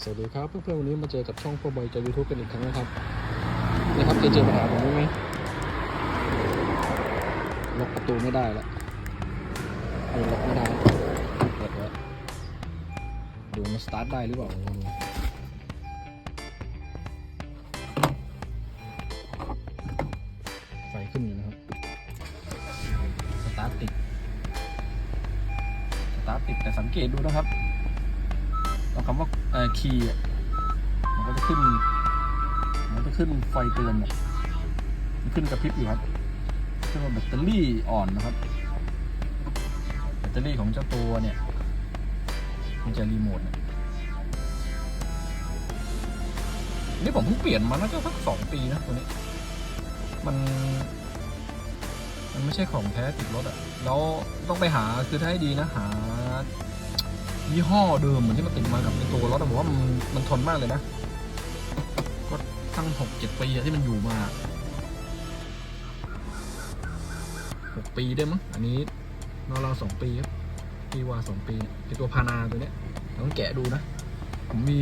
สวัสดีครับเพื่อนๆวันนี้มาเจอกับช่องพ่อบอยจากยูทูบกันอีกครั้งนะครับนะครับจะเจอปัญหาผมไหมล็อกประตูไม่ได้ละเออล็อกไม่ได้เปิดไว้วดูมันสตาร์ทได้หรือเปล่าไฟขึ้นอยู่นะครับสตาร์ทติดสตาร์ทติดแต่สังเกตดูนะครับ เราคำว่าเออคีย์มันก็จะขึ้น มันจะขึ้นไฟเตือนเนี่ยมันขึ้นกระพริบอยู่ครับขึ้นว่าแบตเตอรี่อ่อนนะครับ แบตเตอรี่ของเจ้าตัวเนี่ย มันจะรีโมทเนี่ยนี่ผมเพิ่งเปลี่ยนมาน่าจะสักสองปีนะตัวนี้ มัน มันไม่ใช่ของแท้ติดรถอะแล้วต้องไปหาคือถ้าให้ดีนะหา ยี่ห้อเดิมเหมือนที่มันติดมากับในตัวรถอะผมว่ามันมันทนมากเลยนะ ก็ตั้งหกเจ็ดปีที่มันอยู่มาหกปีได้มั้งอันนี้เราเราสองปีครับปีว่าสองปีเนี่ยไอตัวพานาตัวเนี้ยต้องแกะดูนะ ผมมี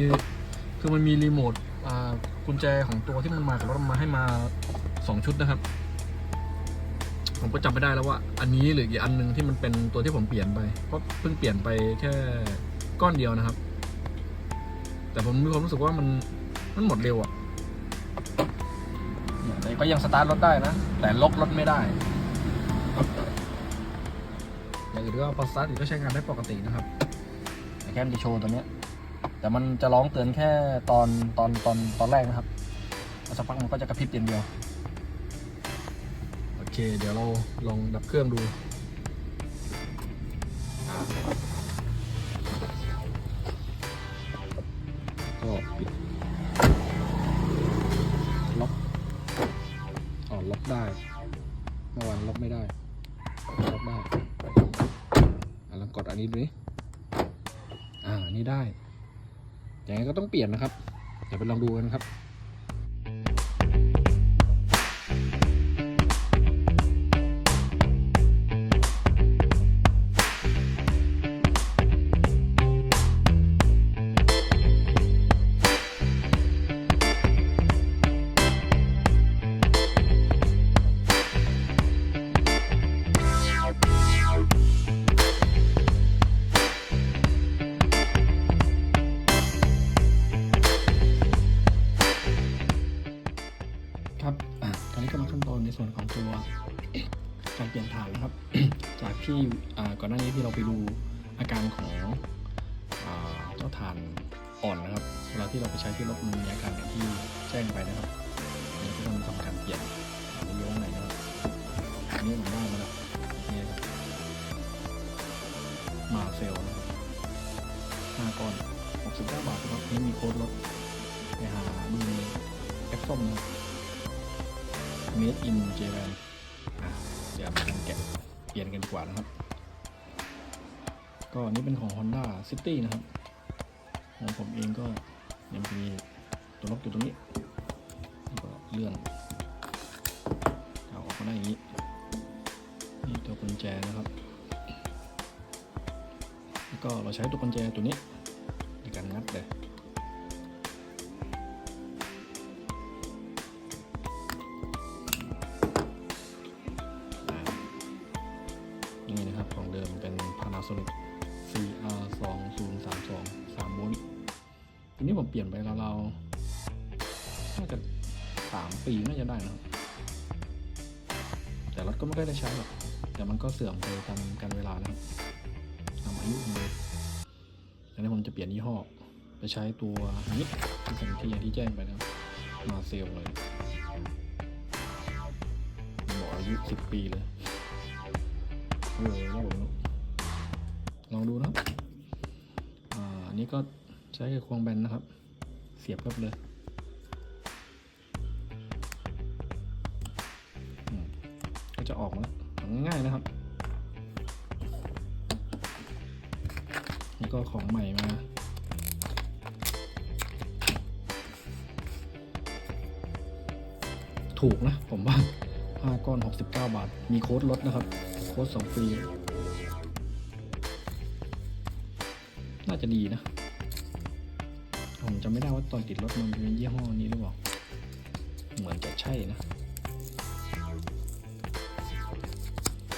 คือมันมีรีโมทกุญแจของตัวที่มันมากับรถมาให้มาสองชุดนะครับ ผมก็จำไม่ได้แล้วว่า อันนี้หรืออีกอันหนึ่งที่มันเป็นตัวที่ผมเปลี่ยนไปเพราะเพิ่งเปลี่ยนไปแค่ก้อนเดียวนะครับ แต่ผมมีความรู้สึกว่ามันมันหมดเร็วอะ่ะแต่ก็ยังสตาร์ทรถได้นะ แต่ล็อกรถไม่ได้อย่างอื่นก็พอสตาร์ทอีกก็ใช้งานได้ปกตินะครับแค่มันจะโชว์ตัวเนี้ย แต่มันจะร้องเตือนแค่ตอนตอนตอนตอนแรกนะครับสักพักมันก็จะกระพริบอย่างเดียว เค เดี๋ยวเราลองดับเครื่องดู ก็ปิดล็อกอ๋อล็อกได้เมื่อวานล็อกไม่ได้ล็อกได้อะลองกดอันนี้ดูนี่อ่านี่ได้อย่างนี้ก็ต้องเปลี่ยนนะครับ เดี๋ยวไปลองดูกันครับ ที่ก่อนหน้านี้ที่เราไปดูอาการของเจ้าถ่านอ่อนนะครับเวลาที่เราไปใช้ที่รถมันมีอาการอย่างที่แจ้งไปนะครับนนี้ก็ต้องทำการเปลี่ยนอันนี้อยู่ข้างในนะครับอันนี้ผมได้มาแล้วนี่ครับมาเซลนะครับห้าก้อน69บาทนะครับนี่มีโค้ดลดไปหาดูในแอปส้มนะ Made in Japan อะเดี๋ยวมากันแกะ เปลี่ยนกันดีกว่านะครับ ก็อันนี้เป็นของ Honda City นะครับของผมเองก็ยังมีตัวล็อกอยู่ตรงนี้แล้วก็เลื่อนเอาออกมาได้อย่างนี้ นี่ตัวกุญแจนะครับ แล้วก็เราใช้ตัวกุญแจตัวนี้ในการงัดเลย Panasonic CR 2 0 3 2 3โวลต์ทีนี้ผมเปลี่ยนไปราวๆน่าจะสามปีน่าจะได้นะแต่รถก็ไม่ได้ใช้หรอก แต่มันก็เสื่อมไปตามกาลเวลานะครับตามอายุของมันดังนั้ผมจะเปลี่ยนยี่ห้อไปใช้ตัวนี้ที่สัญที่อย่างที่แจ้งไปนะมาเซลเลยบอกอายุสิบปีเลยเออครับผม ลองดูนะครับอ่าอันนี้ก็ใช้กับควงแบนนะครับ เสียบครับเลยก็จะออกมาแล้วง่ายๆนะครับนี่ก็ของใหม่มาถูกนะ ผมว่า 5 ก้อน 69 บาท มีโค้ดลดนะครับ โค้ดสองฟรี น่าจะดีนะ ผมจำไม่ได้ว่าตอนติดรถมันเป็นยี่ห้อนี้หรือเปล่า เหมือนจะใช่นะ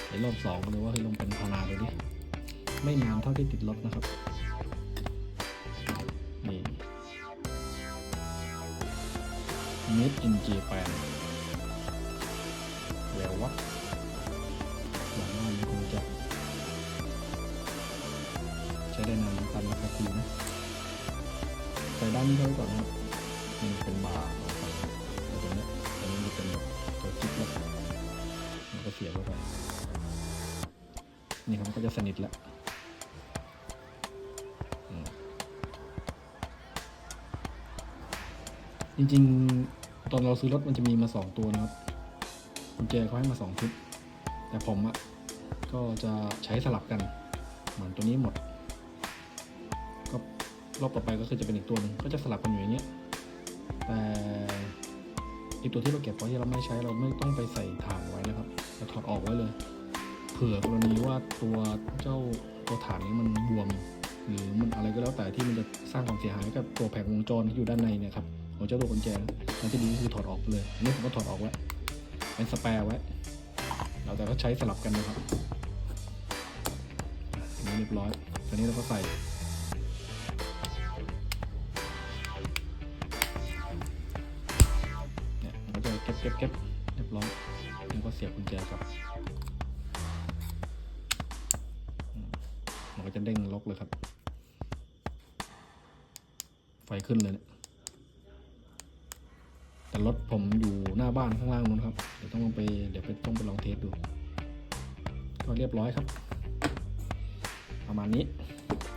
ไอ้รอบสองเลยว่าให้ลงเป็นพาราดูดิ ไม่นานเท่าที่ติดรถนะครับ นี่ Made in Japan จะสนิทแล้วจริงๆ ตอนเราซื้อรถมันจะมีมาสองตัวนะครับกุญแจเขาให้มาสองชุด แต่ผมอะก็จะใช้สลับกัน เหมือนตัวนี้หมด ก็รอบต่อไปก็คือจะเป็นอีกตัวหนึ่งก็จะสลับกันอยู่อย่างเงี้ย แต่อีกตัวที่เราเก็บไว้ที่เราไม่ใช้เราไม่ต้องไปใส่ถ่านไว้นะครับเราถอดออกไว้เลย เผื่อกรณีว่าตัวเจ้าตัวฐานนี้มันบวม หรือมันอะไรก็แล้วแต่ที่มันจะสร้างความเสียหายกับตัวแผงวงจรที่อยู่ด้านในเนี่ยครับของเจ้าตัวกุญแจทางที่ดีก็คือถอดออกไปเลยอันนี้ผมก็ถอดออกไว้เป็นสแปร์ไว้เราแต่ก็ใช้สลับกันนะครับนนี้เรียบร้อยตอนนี้เราก็ใส่เนี่ยมันก็จะเก็บเก็บเก็บเรียบร้อยแล้วก็เสียบกุญแจกลับ ก็จะเด้งล็อกเลยครับ ไฟขึ้นเลยเนี่ยแต่รถผมอยู่หน้าบ้านข้างล่างนู้นครับ เดี๋ยวต้องลงไปเดี๋ยวไปต้องไปลองเทสดู ก็เรียบร้อยครับ ประมาณนี้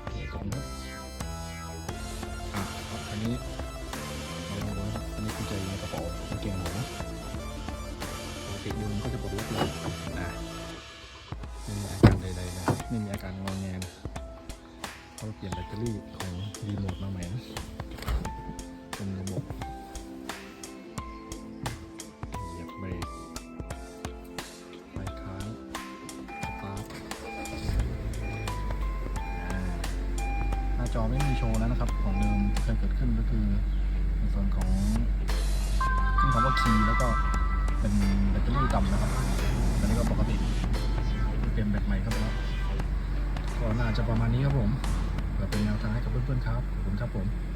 โอเคขอบคุณครับอะครับอันนี้ ราเปลี่ยนแบตเตอรี่ของรีโมทมาใหม่นะเป็นระบบเหยียบเบรกไฟค้างสตาร์ทอ่าหน้าจอไม่มีโชว์แล้วนะครับ ของเดิมที่เคยเกิดขึ้นก็คือ ในส่วนของขึ้นคำว่าคีย์แล้วก็เป็นแบตเตอรี่ต่ำนะครับตอนนี้ก็ปกติเปลี่ยนแบตใหม่ครับแล้วก็น่าจะประมาณนี้ครับผม เพื่อเป็นแนวทางให้กับเพื่อนๆครับขอบคุณครับผม